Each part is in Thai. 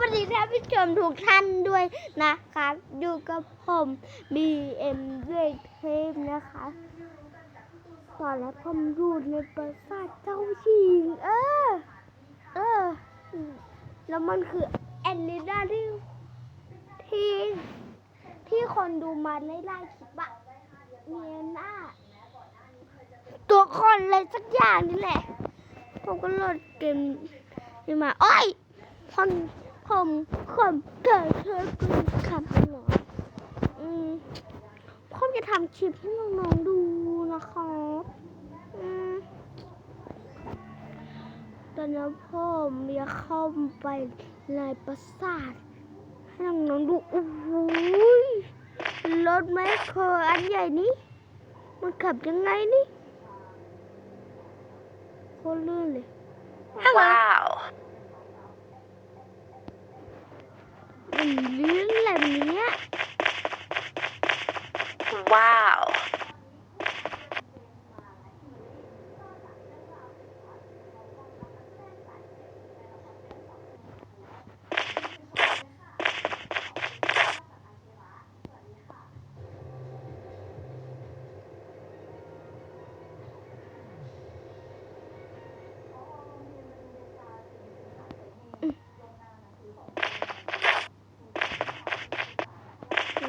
วัสดีท่านผู้ชมทุกท่านด้วยนะคะอยู่กับผม BM ด้วยเทปนะคะตอนแรกผมอยู่ในปราสาทเจ้าหญิง เออ เออ แล้วมันคือแอนนิดาที่ที่ที่คนดูมาไล่ไล่คลิปอะเนียน่าตัวคนอะไรสักอย่างนี่แหละ ผมก็โหลดเกมนี้มา โอ้ยผม ผมผมเกิดเธอคุณขับหรออืมผมจะทำคลิปให้น้องๆดูนะคะอืมตอนนี้ผมจะเข้าไปในปราสาทให้น้องๆดูโอ้โหยรถแมคโครอันใหญ่นี้ มันขับยังไงนี่โคตรลื่นเลย เรื่อะแบบนี้ว้าว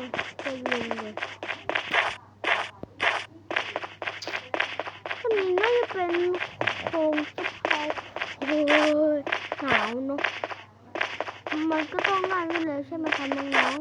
ม จะลงเลยอันนี้น่าจะเป็นโครงสะพายโอ้ยหนาวเนาะมันก็ต้องงานไปเลยใช่ไหมคะน้อง